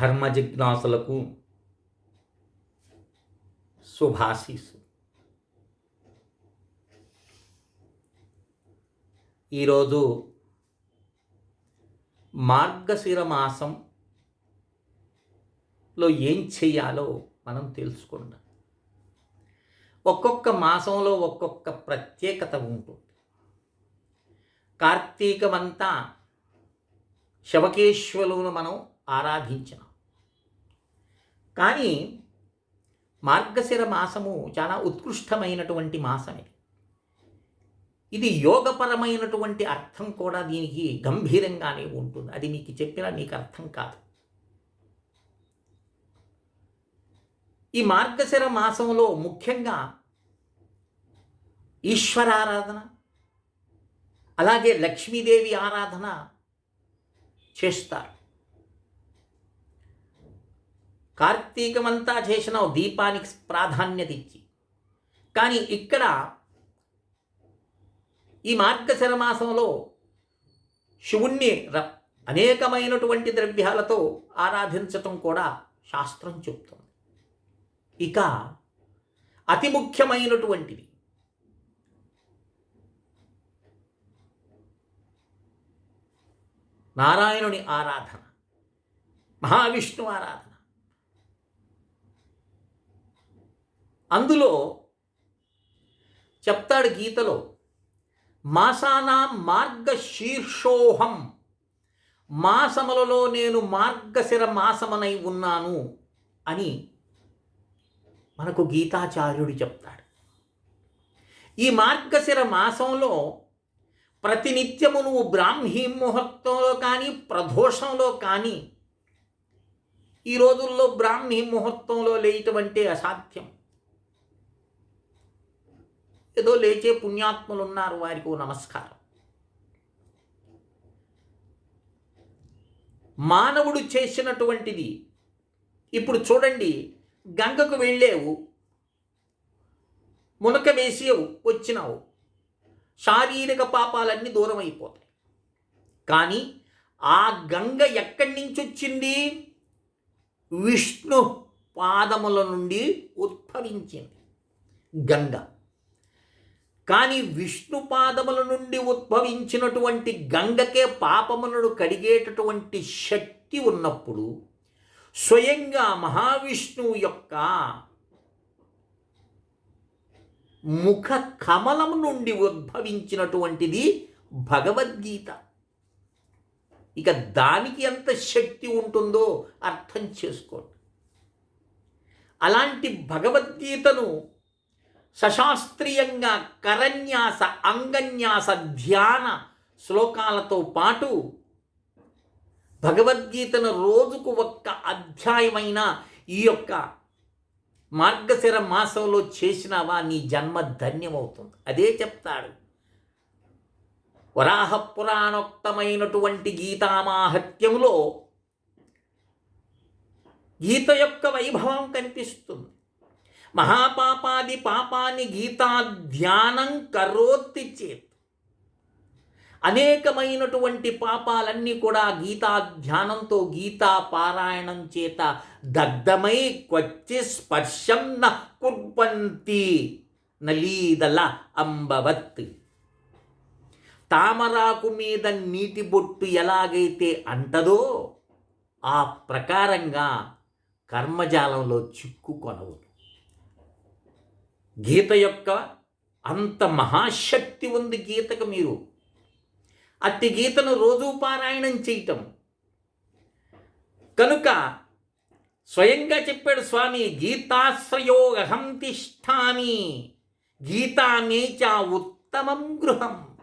ధర్మ జిజ్ఞాసులకు శుభాశీసు ఈరోజు మార్గశిర మాసంలో ఏం చేయాలో మనం తెలుసుకుందాం. ఒక్కొక్క మాసంలో ఒక్కొక్క ప్రత్యేకత ఉంటుంది. కార్తీకమంతా శవకేశ్వరులను మనం ఆరాధించినాం. కానీ మార్గశిర మాసము చాలా ఉత్కృష్టమైనటువంటి మాసం ఇది. ఇది యోగపరమైనటువంటి అర్థం కూడా దీనికి గంభీరంగానే ఉంటుంది. అది మీకు చెప్పినా మీకు అర్థం కాదు. ఈ మార్గశిర మాసంలో ముఖ్యంగా ఈశ్వరారాధన అలాగే లక్ష్మీదేవి ఆరాధన చేస్తారు. కార్తీకమంతా చేసిన దీపానికి ప్రాధాన్యత ఇచ్చి కానీ ఇక్కడ ఈ మార్గశర మాసంలో శివుణ్ణి ర అనేకమైనటువంటి ద్రవ్యాలతో ఆరాధించటం కూడా శాస్త్రం చెప్తుంది. ఇక అతి ముఖ్యమైనటువంటిది నారాయణుని ఆరాధన మహావిష్ణు ఆరాధన. అందులో చెప్తాడు గీతలో మాసానా మార్గశీర్షోహం. మాసములలో నేను మార్గశిర మాసమనై ఉన్నాను అని మనకు గీతాచార్యుడు చెప్తాడు. ఈ మార్గశిర మాసంలో ప్రతినిత్యము నువ్వు బ్రాహ్మీ ముహూర్తంలో కానీ ప్రదోషంలో కానీ ఈ రోజుల్లో బ్రాహ్మీ ముహూర్తంలో లేయటం అంటే అసాధ్యం. ఏదో లేచే పుణ్యాత్ములు ఉన్నారు వారికి నమస్కారం. మానవుడు చేసినటువంటిది ఇప్పుడు చూడండి గంగకు వెళ్ళేవు మునక వేసేవు వచ్చినావు. శారీరక పాపాలన్నీ దూరం అయిపోతాయి కానీ ఆ గంగ ఎక్కడి నుంచి వచ్చింది విష్ణు పాదముల నుండి ఉద్భవించింది గంగ. కానీ విష్ణు పాదముల నుండి ఉద్భవించినటువంటి గంగకే పాపములను కడిగేటటువంటి శక్తి ఉన్నప్పుడు స్వయంగా మహావిష్ణువు యొక్క ముఖ కమలం నుండి ఉద్భవించినటువంటిది భగవద్గీత. ఇక దానికి ఎంత శక్తి ఉంటుందో అర్థం చేసుకోండి. అలాంటి భగవద్గీతను సశాస్త్రీయంగా కరన్యాస అంగన్యాస ధ్యాన శ్లోకాలతో పాటు భగవద్గీతను రోజుకు ఒక్క అధ్యాయమైన ఈ యొక్క మార్గశిర మాసంలో చేసినవా నీ జన్మ ధన్యమవుతుంది. అదే చెప్తాడు. వరాహ పురాణోక్తమైనటువంటి గీతామాహత్యంలో గీత యొక్క వైభవం కనిపిస్తుంది. మహాపాపాది పాపాన్ని గీతాధ్యానం కరోత్తి చేత్. అనేకమైనటువంటి పాపాలన్నీ కూడా గీతాధ్యానంతో గీతా పారాయణం చేత దగ్ధమై క్వచ్చి స్పర్శం న నలీదల అంబవత్. తామరాకు మీద నీటి బొట్టు ఎలాగైతే అంటదో ఆ ప్రకారంగా కర్మజాలంలో చిక్కుకొనవు గీత యొక్క అంత మహాశక్తి ఉంది గీతకు మీరు. అట్టి గీతను రోజూ పారాయణం చేయటం. కనుక స్వయంగా చెప్పాడు స్వామి గీతాశ్రయోగహం తిష్టామి గీతానేచ ఉత్తమం గృహం.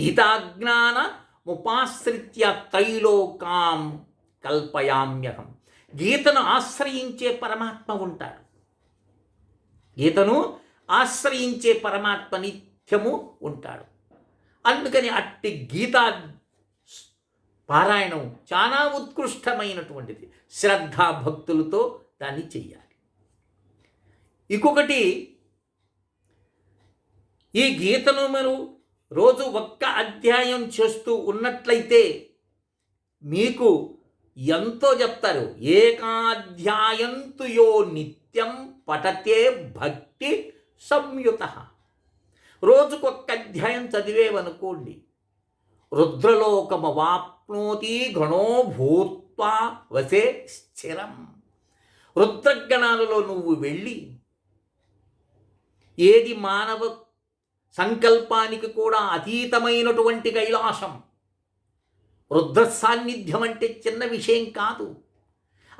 గీతాజ్ఞాన ముపాశ్రిత్య త్రైలోకాం కల్పయామ్యహం. గీతను ఆశ్రయించే పరమాత్మ ఉంటాడు. గీతను ఆశ్రయించే పరమాత్మ నిత్యము ఉంటాడు. అందుకని అట్టి గీత పారాయణం చాలా ఉత్కృష్టమైనటువంటిది. శ్రద్ధా భక్తులతో దాన్ని చెయ్యాలి. ఇంకొకటి ఈ గీతను మీరు రోజు ఒక్క అధ్యాయం చేస్తూ ఉన్నట్లయితే మీకు ఎంతో చెప్తారు. ఏకాధ్యాయంతు యో నిత్యం పఠతే భక్తి సంయుత. రోజుకొక్క అధ్యాయం చదివేవనుకోండి రుద్రలోకమవాప్నోతి గణో భూత్వా వసే స్థిరం. రుద్రగణాలలో నువ్వు వెళ్ళి ఏది మానవ సంకల్పానికి కూడా అతీతమైనటువంటి కైలాసం రుద్ర సాన్నిధ్యం అంటే చిన్న విషయం కాదు.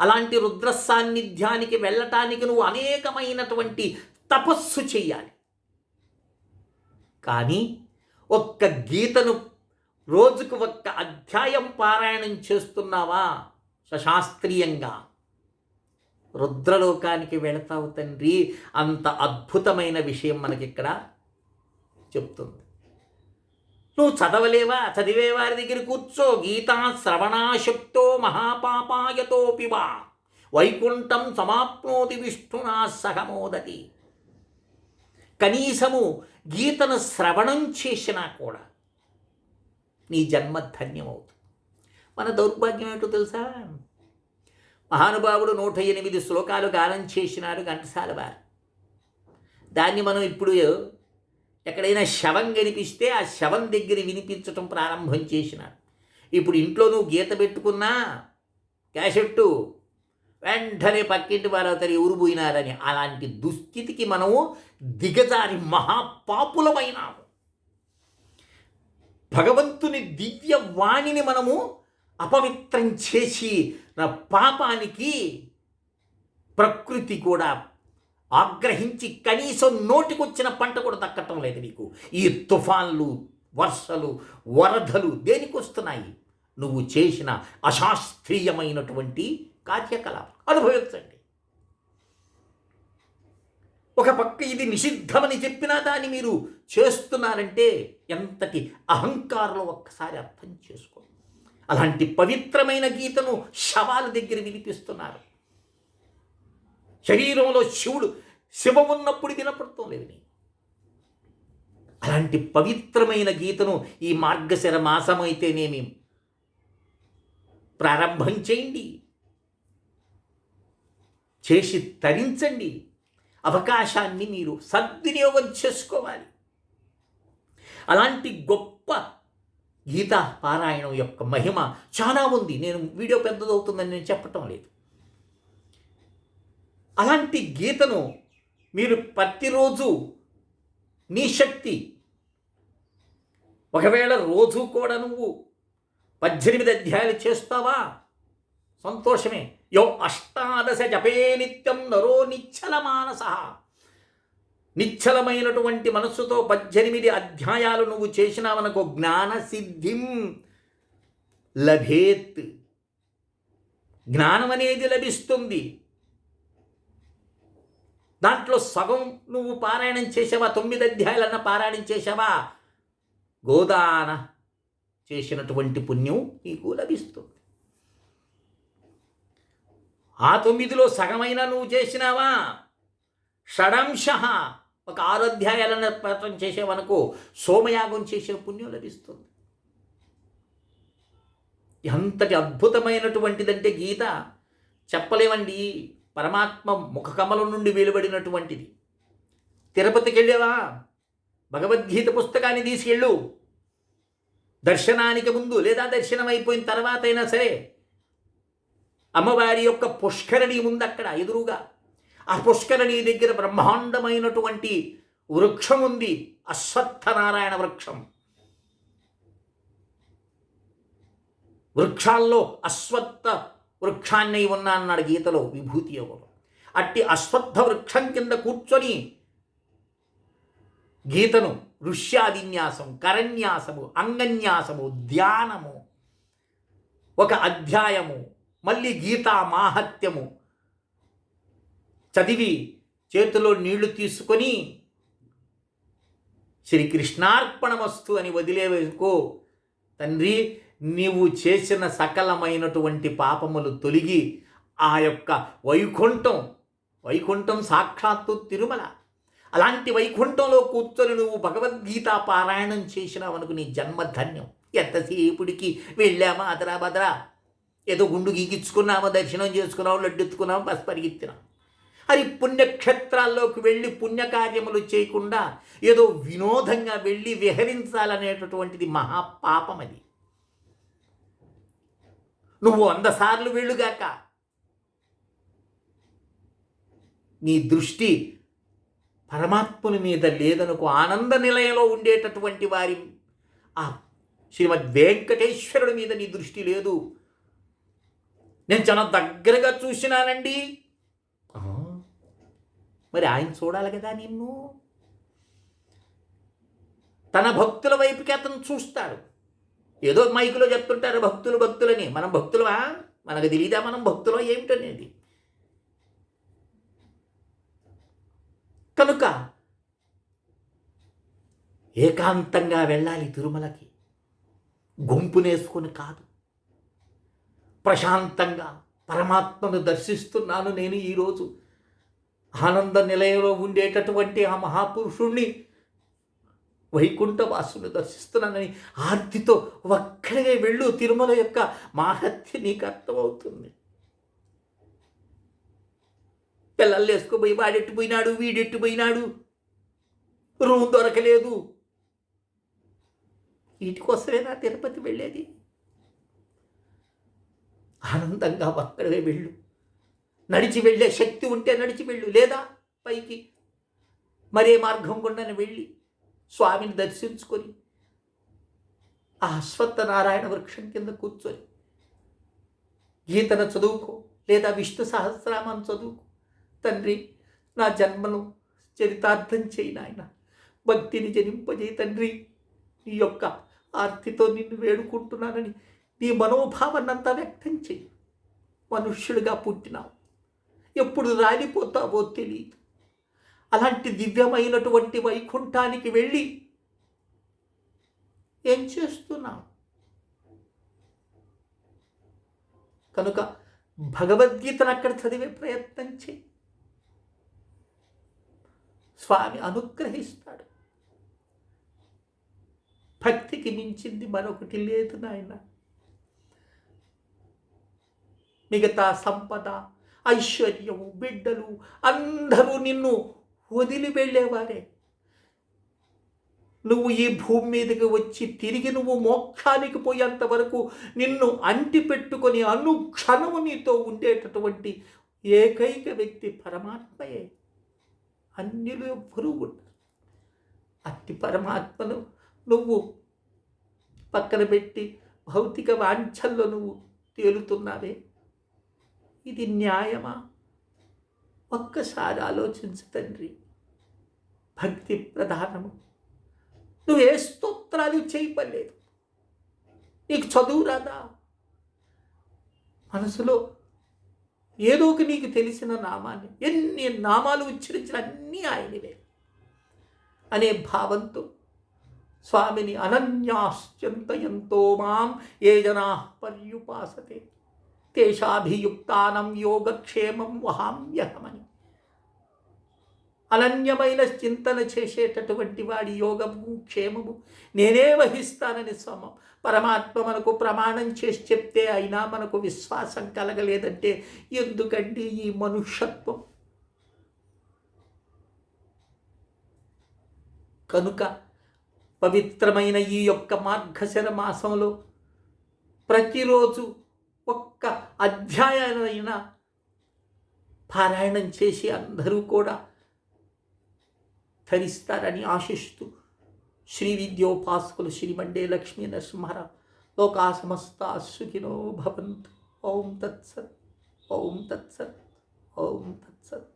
అలాంటి రుద్ర సాన్నిధ్యానికి వెళ్ళటానికి నువ్వు అనేకమైనటువంటి తపస్సు చేయాలి కానీ ఒక్క గీతను రోజుకు ఒక్క అధ్యాయం పారాయణం చేస్తున్నావా? సశాస్త్రీయంగా. రుద్రలోకానికి వెళతావు తండ్రి అంత అద్భుతమైన విషయం మనకిక్కడ చెప్తుంది. నువ్వు చదవలేవా? చదివే వారి దగ్గర కూర్చో. గీతా శ్రవణాశక్తో మహాపాపాయతోపివా వైకుంఠం సమాప్నోతి విష్ణునా సహమోదతి. కనీసము గీతను శ్రవణం చేసినా కూడా నీ జన్మ ధన్యమవుతుంది. మన దౌర్భాగ్యం ఏంటో తెలుసా? మహానుభావుడు నూట ఎనిమిది శ్లోకాలు గానం చేసినారు ఘంటసాల వారు. దాన్ని మనం ఇప్పుడు ఎక్కడైనా శవం కనిపిస్తే ఆ శవం దగ్గర వినిపించటం ప్రారంభం చేసినాడు. ఇప్పుడు ఇంట్లో నువ్వు గీత పెట్టుకున్నా క్యాసెట్టు వెంటనే పక్కింటి వారు అవుతారు ఎవరు పోయినారని అలాంటి దుస్థితికి మనము దిగజారి మహాపాపులమైనాము. భగవంతుని దివ్య వాణిని మనము అపవిత్రం చేసి నా పాపానికి ప్రకృతి కూడా ఆగ్రహించి కనీసం నోటికొచ్చిన పంట కూడా దక్కటం లేదు నీకు. ఈ తుఫాన్లు వర్షలు వరదలు దేనికి వస్తున్నాయి? నువ్వు చేసిన అశాస్త్రీయమైనటువంటి కార్యకలాపం. అనుభవించండి. ఒక పక్క ఇది నిషిద్ధమని చెప్పినా దాన్ని మీరు చేస్తున్నారంటే ఎంతటి అహంకారంలో ఒక్కసారి అర్థం చేసుకో అలాంటి పవిత్రమైన గీతను శవాల దగ్గర వినిపిస్తున్నారు. శరీరంలో శివుడు శివ ఉన్నప్పుడు వినపడటం లేదు అలాంటి పవిత్రమైన గీతను ఈ మార్గశిర మాసమైతేనేమి ప్రారంభం చేయండి. చేసి తరించండి. అవకాశాన్ని మీరు సద్వినియోగం చేసుకోవాలి. అలాంటి గొప్ప గీతా పారాయణం యొక్క మహిమ చాలా ఉంది. నేను వీడియో పెద్దదవుతుందని నేను చెప్పటం లేదు. అలాంటి గీతను మీరు ప్రతిరోజు నీ శక్తి. ఒకవేళ రోజు కూడా నువ్వు పద్దెనిమిది అధ్యాయాలు చేస్తావా? సంతోషమే. యో అష్టాదశ జపే నిత్యం నరో నిచ్చల మానస. నిశ్చలమైనటువంటి మనస్సుతో పద్దెనిమిది అధ్యాయాలు నువ్వు చేసినావనుకో జ్ఞాన సిద్ధిం లభేత్. జ్ఞానం అనేది లభిస్తుంది. దాంట్లో సగం నువ్వు పారాయణం చేసావా తొమ్మిది అధ్యాయాలన్న పారాయణం చేసావా గోదాన చేసినటువంటి పుణ్యం నీకు లభిస్తుంది. ఆ తొమ్మిదిలో సగమైన నువ్వు చేసినావా? షడంశ ఒక ఆరు అధ్యాయాలను పఠనం చేసేవనుకో సోమయాగం చేసే పుణ్యం లభిస్తుంది. ఎంతటి అద్భుతమైనటువంటిదంటే గీత చెప్పలేమండి. పరమాత్మ ముఖకమలం నుండి వెలువడినటువంటిది. తిరుపతికి వెళ్ళావా భగవద్గీత పుస్తకాన్ని తీసుకెళ్ళు. దర్శనానికి ముందు లేదా దర్శనం అయిపోయిన తర్వాత అయినా సరే అమ్మవారి యొక్క పుష్కరణి ఉంది అక్కడ ఎదురుగా ఆ పుష్కరణి దగ్గర బ్రహ్మాండమైనటువంటి వృక్షం ఉంది అశ్వత్థనారాయణ వృక్షం. వృక్షాల్లో అశ్వత్థ వృక్షాన్నై ఉన్నా అన్నాడు గీతలో విభూతి యోగంలో అట్టి అశ్వత్థ వృక్షం కింద కూర్చొని గీతను ఋష్యాదిన్యాసం కరన్యాసము అంగన్యాసము ధ్యానము ఒక అధ్యాయము మళ్ళీ గీతా మాహత్యము చదివి చేతిలో నీళ్ళు తీసుకొని శ్రీకృష్ణార్పణమస్తు అని వదిలేవేసుకో తండ్రి నీవు చేసిన సకలమైనటువంటి పాపములు తొలగి ఆ యొక్క వైకుంఠం వైకుంఠం సాక్షాత్తు తిరుమల. అలాంటి వైకుంఠంలో కూర్చొని నువ్వు భగవద్గీత పారాయణం చేసినావనుకు నీ జన్మధన్యం ఎంతసేపుడికి వెళ్ళామా? అదరా బదరా. ఏదో గుండు గీకిచ్చుకున్నామో? దర్శనం చేసుకున్నాము? లడ్డెత్తుకున్నాము? బస్ పరిగెత్తినాం. అది పుణ్యక్షేత్రాల్లోకి వెళ్ళి పుణ్యకార్యములు చేయకుండా ఏదో వినోదంగా వెళ్ళి విహరించాలనేటటువంటిది మహాపాపం అది. నువ్వు వంద సార్లు వెళ్ళుగాక. నీ దృష్టి పరమాత్ముని మీద లేదనుకో ఆనంద నిలయంలో ఉండేటటువంటి వారి ఆ శ్రీమద్ వెంకటేశ్వరుడి మీద నీ దృష్టి లేదు. నేను చాలా దగ్గరగా చూసినానండి. మరి ఆయన చూడాలి కదా నిన్ను. తన భక్తుల వైపుకి అతను చూస్తాడు. ఏదో మైకులో చెప్తుంటారు భక్తులు భక్తులని. మనం భక్తులవా మనకు తెలియదా మనం భక్తులో ఏమిటనేది? కనుక ఏకాంతంగా వెళ్ళాలి తిరుమలకి. గుంపునేసుకొని కాదు. ప్రశాంతంగా పరమాత్మను దర్శిస్తున్నాను నేను ఈరోజు. ఆనంద నిలయంలో ఉండేటటువంటి ఆ మహాపురుషుణ్ణి వైకుంఠవాసుని దర్శిస్తున్నానని ఆర్తితో ఒక్కడే వెళ్ళు. తిరుమల యొక్క మాహత్య నీకు అర్థమవుతుంది. పిల్లలు వేసుకుపోయి వాడెట్టు పోయినాడు వీడెట్టు పోయినాడు? రూమ్ దొరకలేదు. వీటికోసమేనా తిరుపతి వెళ్ళేది? ఆనందంగా ఒక్కడే వెళ్ళు. నడిచి వెళ్ళే శక్తి ఉంటే నడిచి వెళ్ళు. లేదా పైకి మరే మార్గం గుండా వెళ్ళి స్వామిని దర్శించుకొని ఆ అశ్వత్థనారాయణ వృక్షం కింద కూర్చొని గీతను చదువుకో లేదా విష్ణు సహస్రామం చదువుకో. తండ్రి నా జన్మను చరితార్థం చేయి నాయన. భక్తిని జనింపజేయి తండ్రి. నీ యొక్క ఆర్తితో నిన్ను వేడుకుంటున్నానని నీ మనోభావాన్నంతా వ్యక్తం చేయి. మనుష్యుడిగా పుట్టినావు. ఎప్పుడు రాలిపోతావో తెలియదు అలాంటి దివ్యమైనటువంటి వైకుంఠానికి వెళ్ళి ఏం చేస్తున్నాం కనుక భగవద్గీతను అక్కడ చదివే ప్రయత్నం చేయి స్వామి అనుగ్రహిస్తాడు. భక్తికి మించింది మరొకటి లేదు నాయన. మిగతా సంపద ఐశ్వర్యము బిడ్డలు అందరూ నిన్ను వదిలి వెళ్ళేవారే నువ్వు ఈ భూమి మీదకి వచ్చి తిరిగి నువ్వు మోక్షానికి పోయేంత వరకు నిన్ను అంటి పెట్టుకొని అనుక్షణము నీతో ఉండేటటువంటి ఏకైక వ్యక్తి పరమాత్మయే. అన్యులు ఎవ్వరూ ఉండరు. అట్టి పరమాత్మను నువ్వు పక్కన పెట్టి భౌతిక వాంఛల్లో నువ్వు తేలుతున్నావే. ఇది న్యాయమా? ఒక్కసారి ఆలోచించు తండ్రి. భక్తి ప్రధానము. నువ్వు ఏ స్తోత్రాలు చేయపడలేదు నీకు చదువు రాదా? మనసులో ఏదో ఒక నీకు తెలిసిన నామాన్ని ఎన్ని నామాలు ఉచ్చరించిన అన్నీ ఆయనవే. అనే భావంతో స్వామిని అనన్యాశ్చంత ఎంతో మాం ఏ జనా పర్యుపాసతే. తేషాభియుక్తానం యోగక్షేమం వహామ్యహమని. అనన్యమైన చింతన చేసేటటువంటి వాడి యోగము క్షేమము నేనే వహిస్తానని స్వామం. పరమాత్మ మనకు ప్రమాణం చేసి చెప్తే అయినా మనకు విశ్వాసం కలగలేదంటే ఎందుకండి ఈ మనుష్యత్వం? కనుక పవిత్రమైన ఈ యొక్క మార్గశర మాసంలో ప్రతిరోజు ఒక్క అధ్యాయమైన పారాయణం చేసి అందరూ కూడా ధరిస్తారని ఆశిస్తూ శ్రీ విద్యోపాసకులు శ్రీమండే లక్ష్మీ నరసింహారావు. లోకా సమస్త సుఖినో భవంతు. ఓం తత్సత్. ఓం తత్సత్. ఓం తత్సత్.